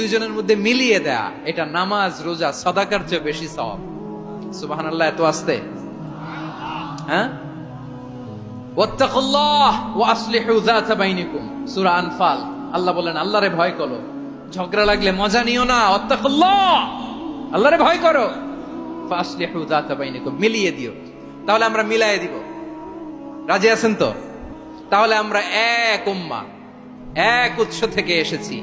দুইজনের মধ্যে মিলিয়ে দেয়া, এটা নামাজ, রোজা, সদাকার চেয়ে বেশি সওয়াব। সুবাহান আল্লাহ এত আসতে। হ্যাঁ? ভয় করো। মিলিয়ে দিও। তাহলে আমরা রাজি আছেন তো? তাহলে আমরা এক উম্মা, এক উৎস থেকে এসেছি।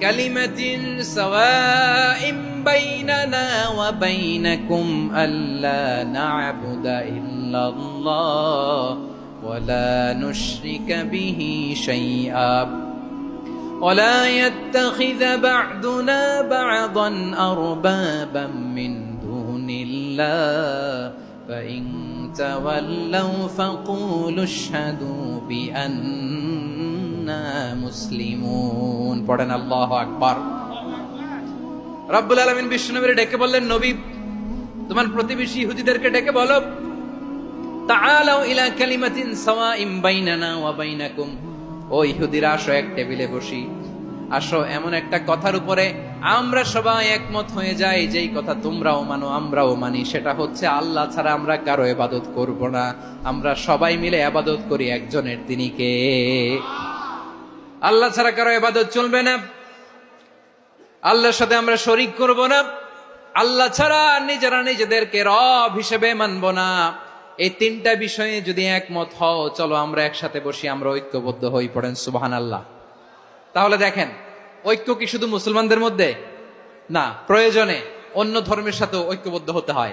كلمة سواء بيننا وبينكم ألا نعبد إلا الله ولا نشرك به شيئا ولا يتخذ بعضنا بعضا أربابا من دون الله فإن تولوا فقولوا اشهدوا ইন্না মুসলিমুন। পড়েন আল্লাহ আকবার। রব্বুল আলমিন বিষ্ণুনবীর ডেকে বললেন, নবী, তোমার প্রতিবেশী ইহুদিদেরকে ডেকে বলো তাআলাও ইলা কালিমাতিন সাওয়াইম বাইনানা ওয়া বাইনাকুম। ও ইহুদিরা, আসো এক টেবিলে বসি। আসো, এমন একটা কথার উপরে আমরা সবাই একমত হয়ে যাই, যেই কথা তোমরাও মানো, আমরাও মানি। সেটা হচ্ছে, আল্লাহ ছাড়া আমরা কারও এবাদত করব না। আমরা সবাই মিলে আবাদত করি একজনের তিনিকে কে? আল্লাহ ছাড়া কারও এবাদত চলবে না। আল্লাহর সাথে আমরা শরিক করব না। আল্লাহ ছাড়া নিজেরা নিজেদেরকে রব হিসেবে মানব না। এই তিনটা বিষয়ে যদি একমত হও, চলো আমরা একসাথে বসি, আমরা ঐক্যবদ্ধ হই, পড়েন সুবাহান আল্লাহ তাহলে দেখেন, ঐক্য কি শুধু মুসলমানদের মধ্যে? না, প্রয়োজনে অন্য ধর্মের সাথেও ঐক্যবদ্ধ হতে হয়।